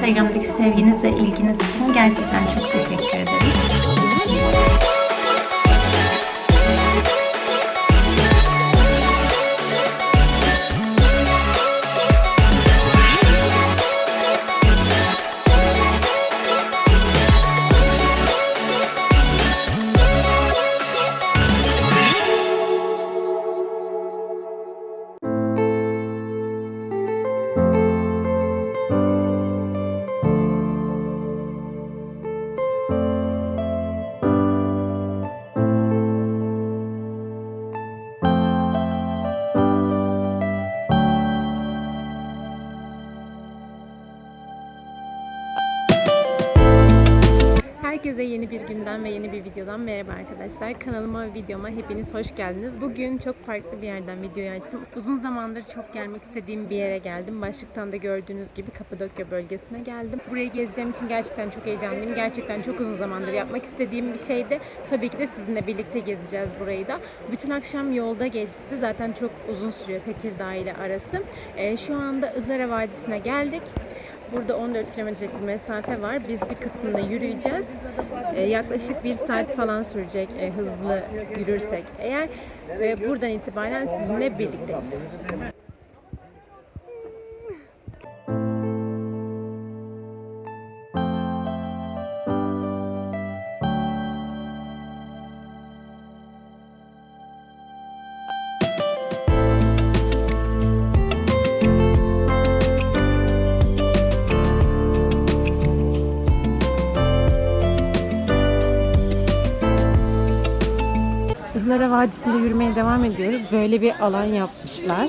Instagram'daki sevginiz ve ilginiz için gerçekten çok teşekkür ederim. Herkese yeni bir günden ve yeni bir videodan merhaba arkadaşlar. Kanalıma videoma hepiniz hoş geldiniz. Bugün çok farklı bir yerden videoyu açtım. Uzun zamandır çok gelmek istediğim bir yere geldim. Başlıktan da gördüğünüz gibi Kapadokya bölgesine geldim. Burayı gezeceğim için gerçekten çok heyecanlıyım. Gerçekten çok uzun zamandır yapmak istediğim bir şeydi. Tabii ki de sizinle birlikte gezeceğiz burayı da. Bütün akşam yolda geçti. Zaten çok uzun sürüyor Tekirdağ ile arası. Ee, şu anda Ihlara Vadisi'ne geldik. Burada 14 kilometrelik bir mesafe var. Biz bir kısmında yürüyeceğiz. Ee, yaklaşık bir saat falan sürecek e, hızlı yürürsek eğer. Ve buradan itibaren sizinle birlikteyiz. Vadisi'nde yürümeye devam ediyoruz. Böyle bir alan yapmışlar.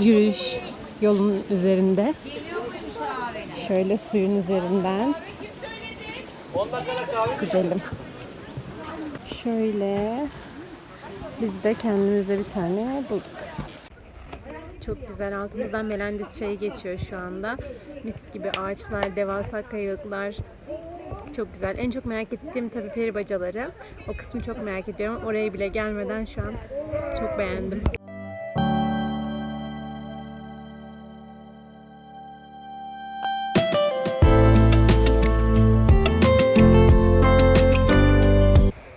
Yürüyüş yolun üzerinde. Şöyle suyun üzerinden gidelim. Şöyle biz de kendimize bir tane bulduk. Çok güzel. Altımızdan Melendis çayı geçiyor şu anda. Mis gibi ağaçlar, devasa kayalıklar. Çok güzel. En çok merak ettiğim tabii peri bacaları. O kısmı çok merak ediyorum. Oraya bile gelmeden şu an çok beğendim.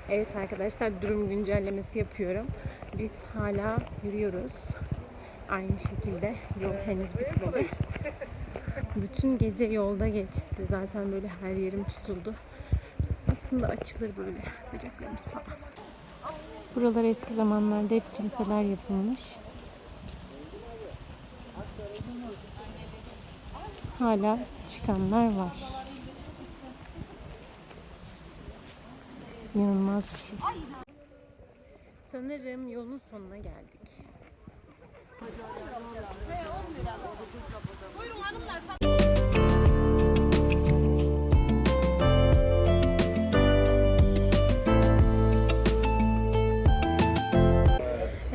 Evet arkadaşlar durum güncellemesi yapıyorum. Biz hala yürüyoruz. Aynı şekilde yol henüz bitmedi. Bütün gece yolda geçti. Zaten böyle her yerim tutuldu. Aslında açılır böyle bacaklarımız falan. Buralar eski zamanlarda hep kiliseler yapılmış. Hala çıkanlar var. İnanılmaz bir şey. Sanırım yolun sonuna geldik.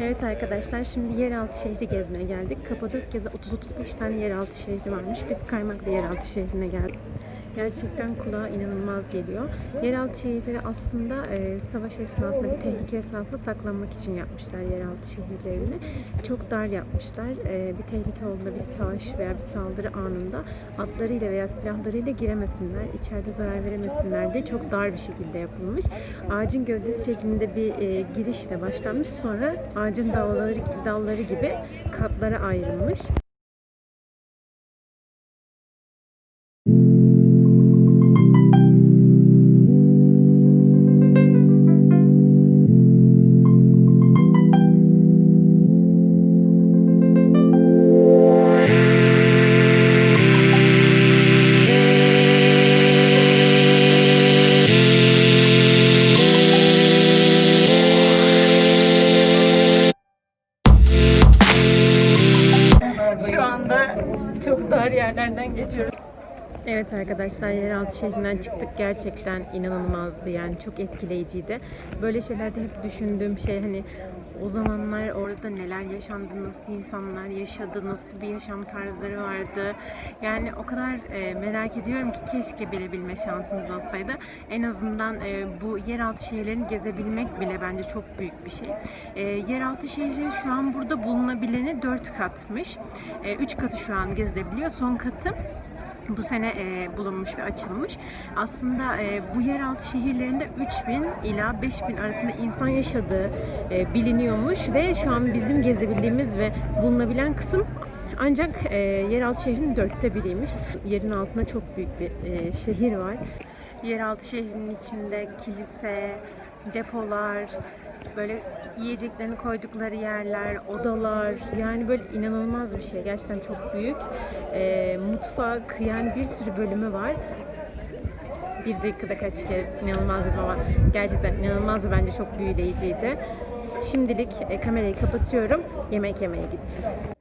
Evet arkadaşlar şimdi yeraltı şehri gezmeye geldik. Kapadokya'da 30-35 tane yeraltı şehri varmış. Biz Kaymaklı yeraltı şehrine geldik. Gerçekten kulağa inanılmaz geliyor. Yeraltı şehirleri aslında e, savaş esnasında, bir tehlike esnasında saklanmak için yapmışlar yeraltı şehirlerini. Çok dar yapmışlar. E, bir tehlike olduğunda, bir savaş veya bir saldırı anında atlarıyla veya silahlarıyla giremesinler, içeride zarar veremesinler diye çok dar bir şekilde yapılmış. Ağacın gövdesi şeklinde bir e, girişle başlanmış. Sonra ağacın dalları, dalları gibi katlara ayrılmış. Dar yerlerden geçiyoruz. Evet arkadaşlar yeraltı şehrinden çıktık. Gerçekten inanılmazdı yani çok etkileyiciydi. Böyle şeylerde hep düşündüğüm şey hani o zamanlar orada neler yaşandı, nasıl insanlar yaşadı, nasıl bir yaşam tarzları vardı. Yani o kadar e, merak ediyorum ki keşke bilebilme şansımız olsaydı. En azından e, bu yeraltı şehirlerini gezebilmek bile bence çok büyük bir şey. E, yeraltı şehri şu an burada bulunabileni 4 katmış. 3 katı şu an gezilebiliyor. Son katı bu sene e, bulunmuş ve açılmış. Aslında e, bu yeraltı şehirlerinde 3000 ila 5000 arasında insan yaşadığı e, biliniyormuş ve şu an bizim gezebildiğimiz ve bulunabilen kısım ancak e, yeraltı şehrinin dörtte biriymiş. Yerin altında çok büyük bir e, şehir var. Yeraltı şehrinin içinde kilise, depolar, böyle yiyeceklerini koydukları yerler, odalar yani böyle inanılmaz bir şey. Gerçekten çok büyük. Ee, mutfak yani bir sürü bölümü var. Bir dakikada kaç kere inanılmaz bir ama gerçekten inanılmaz bence çok büyüleyiciydi. Şimdilik e, kamerayı kapatıyorum. Yemek yemeye gideceğiz.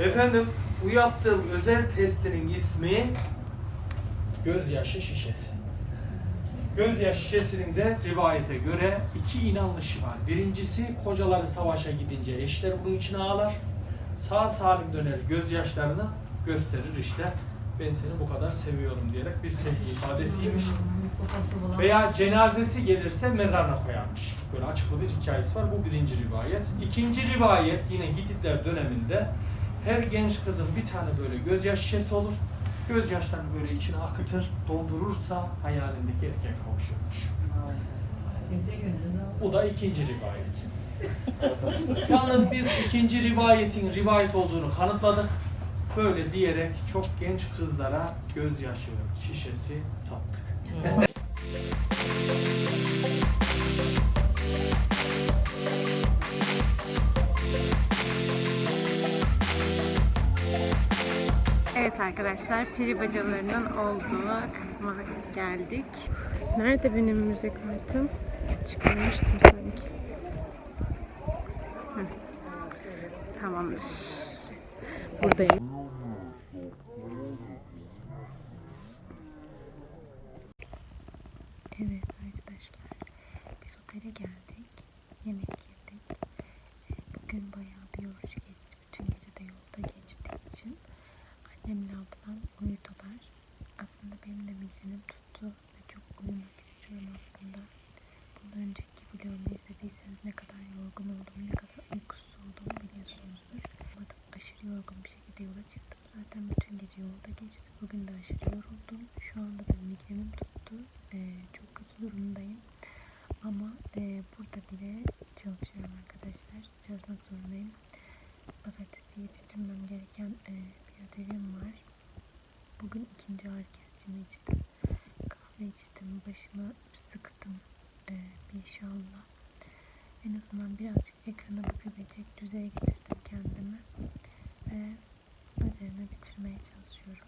Efendim bu yaptığım özel testinin ismi gözyaşı şişesi. Gözyaşı şişesinin de rivayete göre iki inanışı var. Birincisi kocaları savaşa gidince eşler bunun içine ağlar. Sağ salim döner gözyaşlarını gösterir işte. Ben seni bu kadar seviyorum diyerek bir sevgi ifadesiymiş. Veya cenazesi gelirse mezarına koyarmış. Böyle açıklı bir hikayesi var. Bu birinci rivayet. İkinci rivayet yine Hititler döneminde her genç kızın bir tane böyle gözyaş şişesi olur. Gözyaşlarını böyle içine akıtır, doldurursa hayalindeki erkeğe kavuşurmuş. Bu da ikinci rivayet. Yalnız biz ikinci rivayetin rivayet olduğunu kanıtladık. Böyle diyerek çok genç kızlara gözyaşı şişesi sattık. Evet arkadaşlar, peri bacalarının olduğu kısma geldik. Nerede benim müze kartım? Çıkarmıştım sanki. Hı. Tamamdır. Buradayım. Evet arkadaşlar, biz otele geldik, yemek yedik. Ee, Bugün bayağı bir yorucu geçti. Bütün gece de yolda geçtiği için. Annemle ablam uyudular. Aslında benim de migrenim tuttu ve çok uyumak istiyorum aslında. Bundan önceki vlogumu izlediyseniz ne kadar yorgun olduğumu, ne kadar uykusuz olduğumu biliyorsunuzdur. Ama aşırı yorgun bir şekilde yola çıktım. Zaten bütün gece yolda geçti. Bugün de aşırı yoruldum. Şu anda da migrenim tuttu. Ee, çok kötü durumdayım. Ama e, burada bile çalışıyorum arkadaşlar. Çalışmak zorundayım. Pazartesi yetiştirmem gereken e, ödevim var. Bugün ikinci ağrı kesicimi içtim. Kahve içtim. Başımı sıktım. E, bir inşallah. En azından birazcık ekrana bakabilecek düzeye getirdim kendimi. Ve ödevimi bitirmeye çalışıyorum.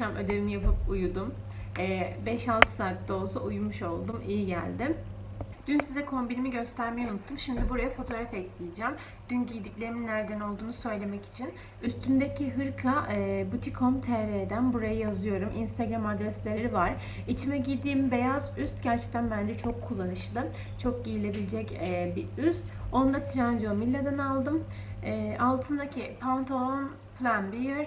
Akşam ödevimi yapıp uyudum. Ee, 5-6 saatte olsa uyumuş oldum. İyi geldi. Dün size kombinimi göstermeyi unuttum. Şimdi buraya fotoğraf ekleyeceğim. Dün giydiklerimin nereden olduğunu söylemek için. Üstümdeki hırka e, butikom.tr'den buraya yazıyorum. Instagram adresleri var. İçime giydiğim beyaz üst gerçekten bence çok kullanışlı. Çok giyilebilecek e, bir üst. Onu da Trendyol Milla'dan aldım. E, altındaki pantolon Pull&Bear.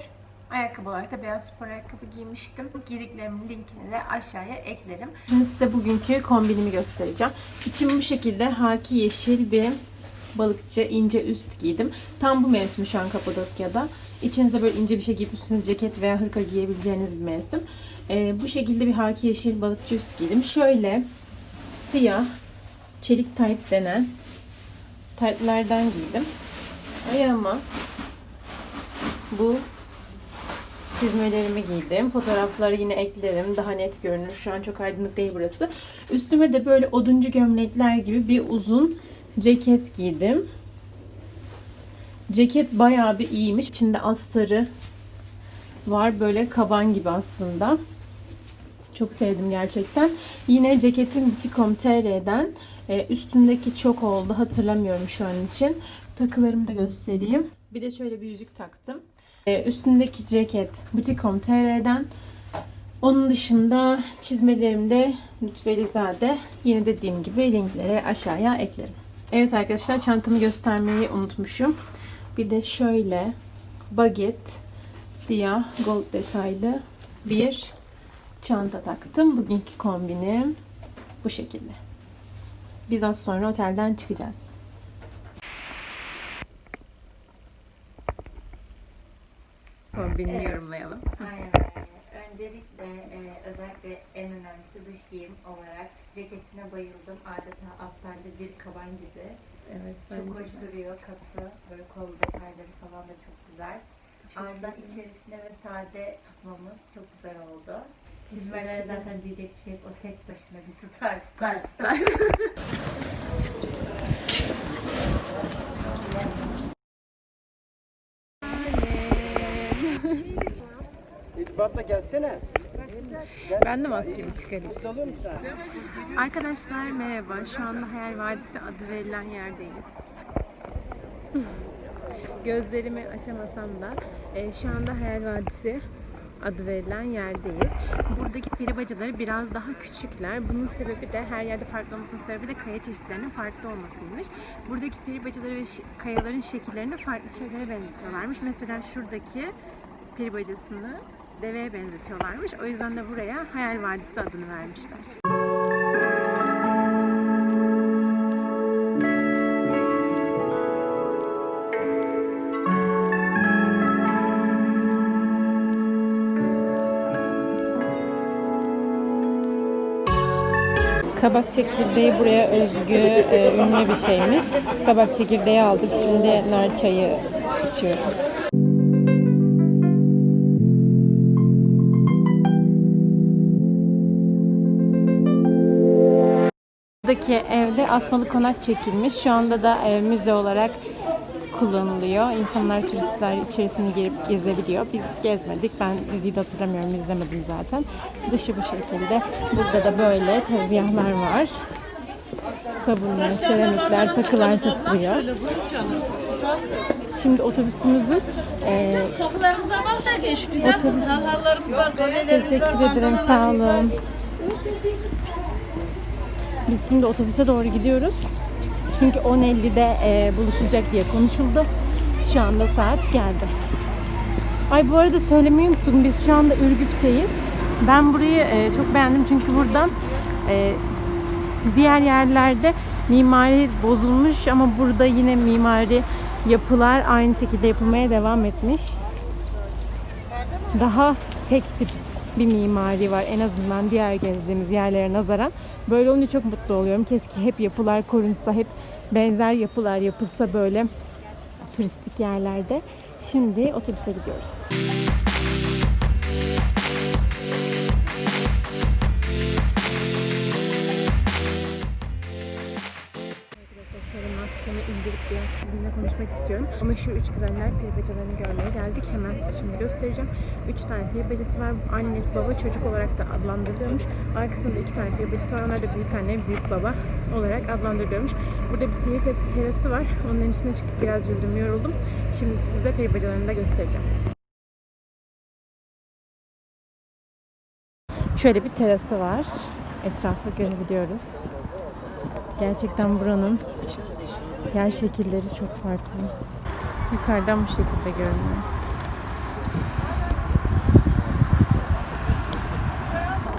Ayakkabı olarak da beyaz spor ayakkabı giymiştim. Giydiklerimin linkini de aşağıya eklerim. Şimdi size bugünkü kombinimi göstereceğim. İçim bu şekilde haki yeşil bir balıkçı ince üst giydim. Tam bu mevsim şu an Kapadokya'da. İçinize böyle ince bir şey giyip üstüne ceket veya hırka giyebileceğiniz bir mevsim. Ee, bu şekilde bir haki yeşil balıkçı üst giydim. Şöyle siyah çelik tayt denen taytlardan giydim. Ayağıma bu çizmelerimi giydim. Fotoğrafları yine eklerim. Daha net görünür. Şu an çok aydınlık değil burası. Üstüme de böyle oduncu gömlekler gibi bir uzun ceket giydim. Ceket bayağı bir iyiymiş. İçinde astarı var. Böyle kaban gibi aslında. Çok sevdim gerçekten. Yine ceketim Butikom.tr'den e, üstündeki çok oldu. Hatırlamıyorum şu an için. Takılarımı da göstereyim. Bir de şöyle bir yüzük taktım. E, üstündeki ceket Butikom.tr'den. Onun dışında çizmelerim de Lütfelizade. Yine dediğim gibi linkleri aşağıya eklerim. Evet arkadaşlar çantamı göstermeyi unutmuşum. Bir de şöyle baget siyah gold detaylı bir çanta taktım. Bugünkü kombinim bu şekilde. Biz az sonra otelden çıkacağız. Kombinini yorumlayalım. Aynen. Öncelikle e, özellikle en önemlisi dış giyim olarak ceketine bayıldım. Adeta astarlı bir kaban gibi. Evet, Çok hoş duruyor, katı. Böyle kol detayları falan da çok güzel. Ardından içerisine ve sade tutmamız çok güzel oldu. Çizmelere zaten diyecek bir şey. O tek başına bir star star star. İrtibatla gelsene. Ben de maskemi çıkarayım. Arkadaşlar merhaba. Şu anda Hayal Vadisi adı verilen yerdeyiz. Gözlerimi açamasam da e, şu anda Hayal Vadisi adı verilen yerdeyiz. Buradaki peri bacaları biraz daha küçükler. Bunun sebebi de her yerde farklı olmasının sebebi de kaya çeşitlerinin farklı olmasıymış. Buradaki peri bacaları ve kayaların şekillerini farklı şeylere benzetiyorlarmış. Mesela şuradaki peri bacasını deveye benzetiyorlarmış. O yüzden de buraya Hayal Vadisi adını vermişler. Kabak çekirdeği buraya özgü e, ünlü bir şeymiş. Kabak çekirdeği aldık. Şimdi nar çayı içiyorum. Buradaki evde asmalı konak çekilmiş. Şu anda da e, müze olarak kullanılıyor. İnsanlar, turistler içerisine girip gezebiliyor. Biz gezmedik. Ben diziyi de hatırlamıyorum. izlemedim zaten. Dışı bu şekilde. Burada da böyle tezgahlar var. Sabunlar, seramikler, takılar satılıyor. Şimdi otobüsümüzün e, Kapılarımıza bak da geç. Güzel halhallarımız var, Teşekkür ederim. Sağ olun. Biz şimdi otobüse doğru gidiyoruz. Çünkü 10.50'de e, buluşulacak diye konuşuldu. Şu anda saat geldi. Ay bu arada söylemeyi unuttum. Biz şu anda Ürgüp'teyiz. Ben burayı e, çok beğendim çünkü buradan e, diğer yerlerde mimari bozulmuş ama burada yine mimari yapılar aynı şekilde yapılmaya devam etmiş daha tek tip bir mimari var en azından diğer gezdiğimiz yerlere nazaran. Böyle olunca çok mutlu oluyorum. Keşke hep yapılar korunsa, hep benzer yapılar yapılsa böyle turistik yerlerde. Şimdi otobüse gidiyoruz. Arkadaşlar indirip biraz sizinle konuşmak istiyorum. Ama şu üç güzeller bacalarını görmeye geldik. Hemen size şimdi göstereceğim. Üç tane bacası var. Anne, baba, çocuk olarak da adlandırılıyormuş. Arkasında da iki tane bacası var. Onlar da büyük anne, büyük baba olarak adlandırılıyormuş. Burada bir seyir te- terası var. Onun üstüne çıktık. Biraz yürüdüm, yoruldum. Şimdi size peri bacalarını da göstereceğim. Şöyle bir terası var. Etrafı görebiliyoruz. Gerçekten buranın yer şekilleri çok farklı. Yukarıdan bu şekilde görünüyor.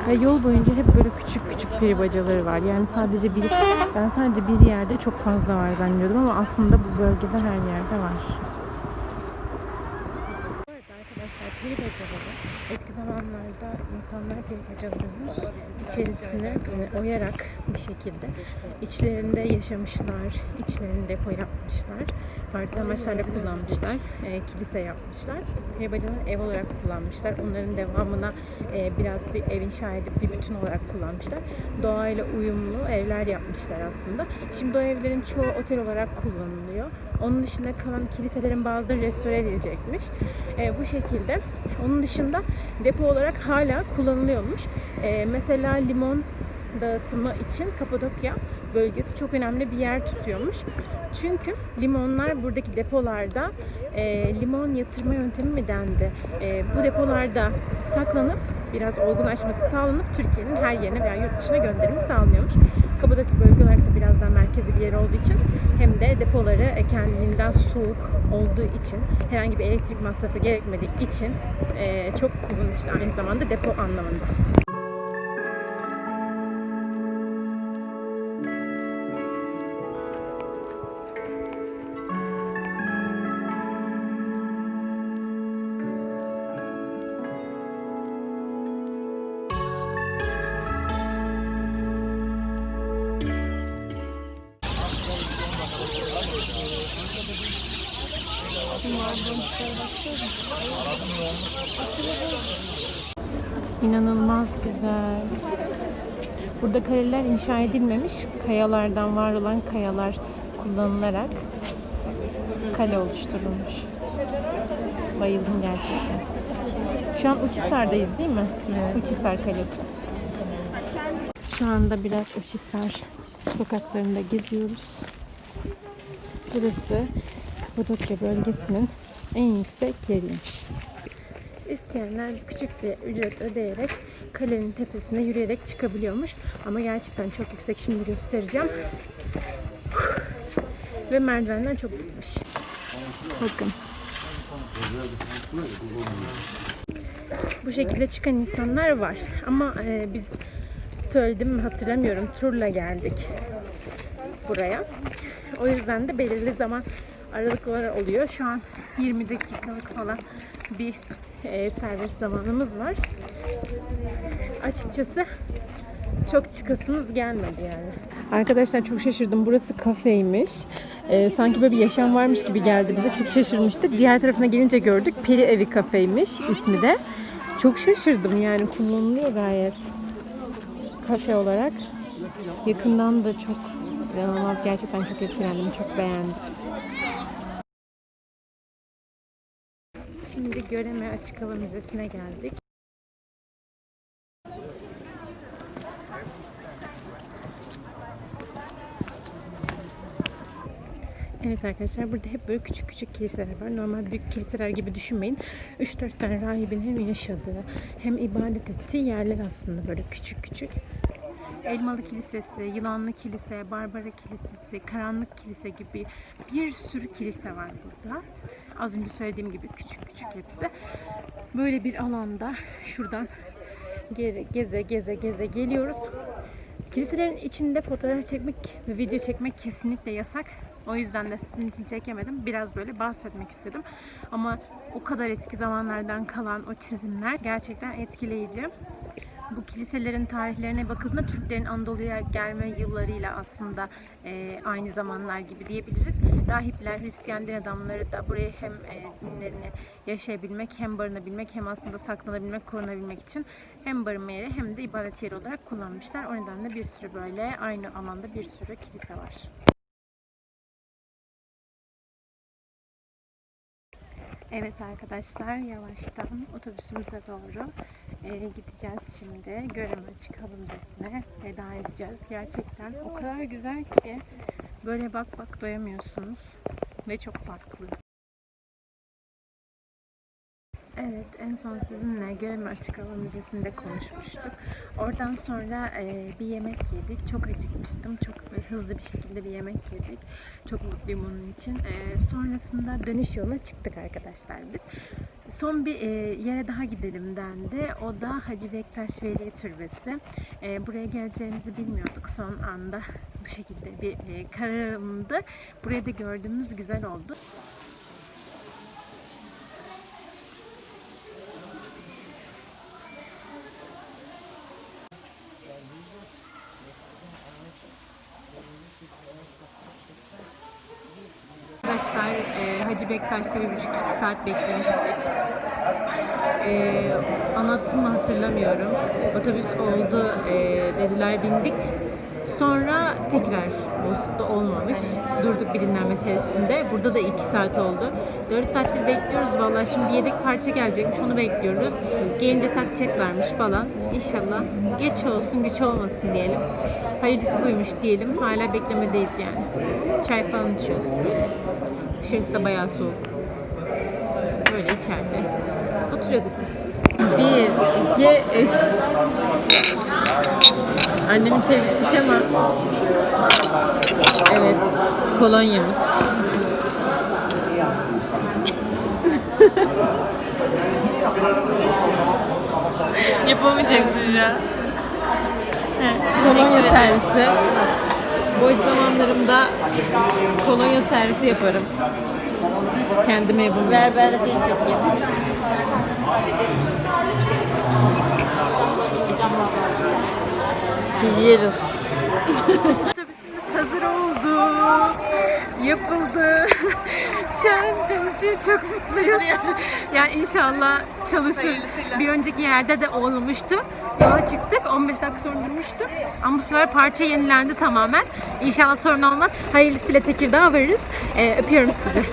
Ve yol boyunca hep böyle küçük küçük peri bacaları var. Yani sadece bir, ben sadece bir yerde çok fazla var zannediyordum ama aslında bu bölgede her yerde var. Bu arada arkadaşlar peri bacaları. Eski zamanlarda insanlar peri bacalarının içerisine e, oyarak bir şekilde içlerinde yaşamışlar, içlerinde depo yapmışlar. Farklı amaçlarla kullanmışlar. E, kilise yapmışlar. Peri bacalarını ev olarak kullanmışlar. Onların devamına e, biraz bir ev inşa edip bir bütün olarak kullanmışlar. Doğayla uyumlu evler yapmışlar aslında. Şimdi o evlerin çoğu otel olarak kullanılıyor. Onun dışında kalan kiliselerin bazıları restore edilecekmiş. E, bu şekilde. Onun dışında depo olarak hala kullanılıyormuş. E, mesela limon dağıtımı için Kapadokya bölgesi çok önemli bir yer tutuyormuş. Çünkü limonlar buradaki depolarda e, limon yatırma yöntemi mi dendi? E, bu depolarda saklanıp biraz olgunlaşması sağlanıp Türkiye'nin her yerine veya yurt dışına gönderimi sağlanıyormuş. Kapadokya bölge olarak da biraz daha merkezi bir yer olduğu için hem de depoları e, kendiliğinden soğuk olduğu için herhangi bir elektrik masrafı gerekmediği için e, çok kullanışlı aynı zamanda depo anlamında. İnşa edilmemiş. Kayalardan var olan kayalar kullanılarak kale oluşturulmuş. Bayıldım gerçekten. Şu an Uçhisar'dayız değil mi? Uçhisar Kalesi. Şu anda biraz Uçhisar sokaklarında geziyoruz. Burası Kapadokya bölgesinin en yüksek yeriymiş. İsteyenler küçük bir ücret ödeyerek kalenin tepesine yürüyerek çıkabiliyormuş. Ama gerçekten çok yüksek. Şimdi göstereceğim. Ve merdivenler çok dikmiş. Bakın. Bu şekilde çıkan insanlar var. Ama e, biz söyledim hatırlamıyorum. Turla geldik buraya. O yüzden de belirli zaman aralıkları oluyor. Şu an 20 dakikalık falan bir e, serbest zamanımız var. Açıkçası çok çıkasımız gelmedi yani. Arkadaşlar çok şaşırdım. Burası kafeymiş. Ee, sanki böyle bir yaşam varmış gibi geldi bize. Çok şaşırmıştık. Diğer tarafına gelince gördük. Peri Evi Kafeymiş ismi de. Çok şaşırdım yani kullanılıyor gayet. Kafe olarak. Yakından da çok inanılmaz. Gerçekten çok etkilendim. Çok beğendim. Şimdi Göreme Açık Hava Müzesi'ne geldik. Evet arkadaşlar burada hep böyle küçük küçük kiliseler var. Normal büyük kiliseler gibi düşünmeyin. 3-4 tane rahibin hem yaşadığı hem ibadet ettiği yerler aslında böyle küçük küçük. Elmalı Kilisesi, Yılanlı Kilise, Barbara Kilisesi, Karanlık Kilise gibi bir sürü kilise var burada. Az önce söylediğim gibi küçük küçük hepsi. Böyle bir alanda şuradan geze geze geze geliyoruz. Kiliselerin içinde fotoğraf çekmek ve video çekmek kesinlikle yasak. O yüzden de sizin için çekemedim. Biraz böyle bahsetmek istedim. Ama o kadar eski zamanlardan kalan o çizimler gerçekten etkileyici. Bu kiliselerin tarihlerine bakıldığında Türklerin Anadolu'ya gelme yıllarıyla aslında e, aynı zamanlar gibi diyebiliriz. Rahipler, Hristiyan din adamları da burayı hem e, dinlerini yaşayabilmek, hem barınabilmek, hem aslında saklanabilmek, korunabilmek için hem barınma yeri hem de ibadet yeri olarak kullanmışlar. O nedenle bir sürü böyle aynı alanda bir sürü kilise var. Evet arkadaşlar yavaştan otobüsümüze doğru e, gideceğiz şimdi. Göreme Açık Hava Müzesi'ne veda edeceğiz. Gerçekten o kadar güzel ki böyle bak bak doyamıyorsunuz ve çok farklı. Evet, en son sizinle Göreme Açık Hava Müzesi'nde konuşmuştuk. Oradan sonra e, bir yemek yedik. Çok acıkmıştım. Çok böyle hızlı bir şekilde bir yemek yedik. Çok mutluyum onun için. E, sonrasında dönüş yoluna çıktık arkadaşlar biz. Son bir e, yere daha gidelim dendi. O da Hacı Bektaş Veli Türbesi. E, buraya geleceğimizi bilmiyorduk. Son anda bu şekilde bir e, karar alındı. Buraya da gördüğümüz güzel oldu. arkadaşlar e, Hacı Bektaş'ta bir buçuk iki saat beklemiştik. E, anlattım mı hatırlamıyorum. Otobüs oldu e, dediler bindik. Sonra tekrar bozuldu olmamış. Durduk bir dinlenme tesisinde. Burada da 2 saat oldu. 4 saattir bekliyoruz vallahi şimdi bir yedek parça gelecekmiş onu bekliyoruz. Gelince takacaklarmış falan. İnşallah geç olsun güç olmasın diyelim. Hayırlısı buymuş diyelim. Hala beklemedeyiz yani. Çay falan içiyoruz böyle. Dışarısı da bayağı soğuk. Böyle içeride. Oturuyoruz hepimiz. Bir, iki, üç. Annem içeri gitmiş ama Evet, kolonyamız. Yapamayacaksın an. Kolonya servisi. Boş zamanlarımda kolonya servisi yaparım. Kendime yapımı. Ver ben de seni çekeyim. Yiyelim. Otobüsümüz hazır oldu. Yapıldı. Şu an çalışıyor. Çok mutluyuz. Yani inşallah çalışır. Bir önceki yerde de olmuştu. Yola çıktık. 15 dakika sonra durmuştuk. Ama bu sefer parça yenilendi tamamen. İnşallah sorun olmaz. Hayırlısıyla Tekirdağ'a varırız. Ee, öpüyorum sizi.